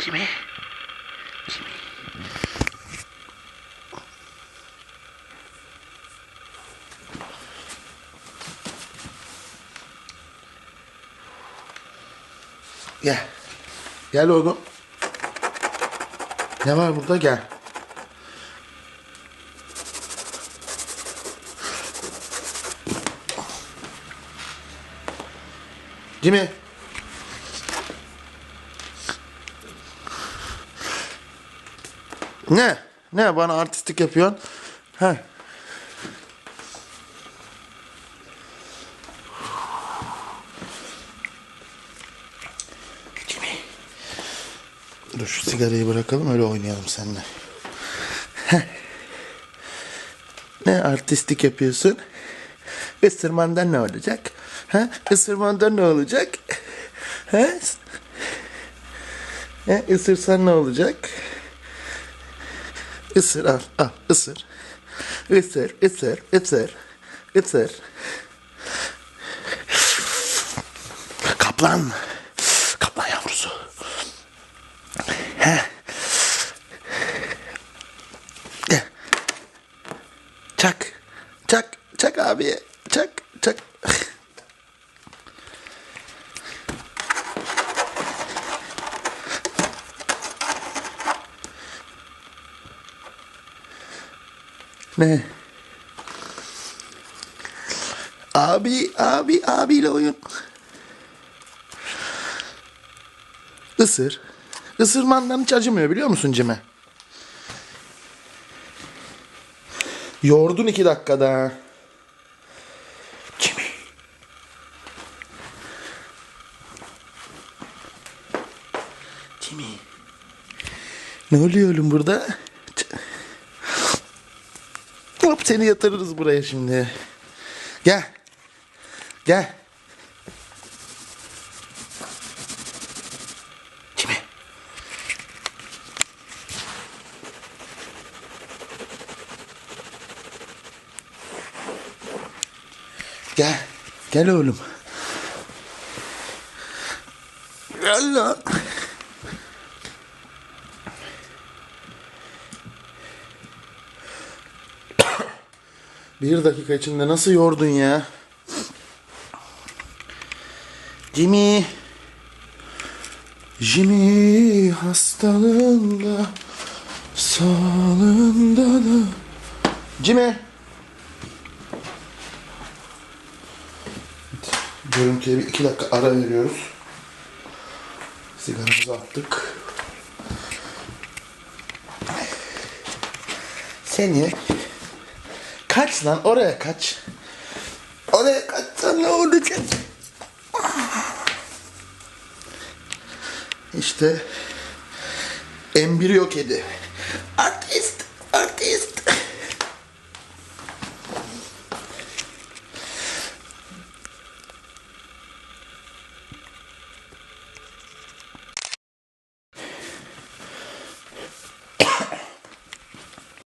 Jimmy. Jimmy. Gel. Gel oğlum. Ne var burada gel. Jimmy. Ne? Ne bana artistik yapıyorsun? He. Dur şu sigarayı bırakalım öyle oynayalım seninle. Heh. Ne artistik yapıyorsun? Isırmandan ne olacak? Ha? Isırmandan ne olacak? Ha? Ha? Isırsan ne olacak? Isır al, al, ısır. Isır, ısır, ısır, ısır. Kaplan. Kaplan yavrusu. He. Çak. Çak. Çak abi. Çak. Çak. Ne? Abi, abi, abiyle oyun. Isır. Isırmandan hiç acımıyor biliyor musun Cime? Yoğurdun iki dakikada. Cime. Cime. Ne oluyor oğlum burada? Seni yatırırız buraya şimdi. Gel. Gel. Kimi? Gel. Gel oğlum. Gel lan. Bir dakika içinde nasıl yordun ya? Jimmy. Jimmy hastalığında sağlığında da Jimmy. Görüntüye bir iki dakika ara veriyoruz. Sigaramızı attık. Seni Kaç lan oraya kaç. Oraya kaçsan ne olacak? İşte embriyo kedi. Artist.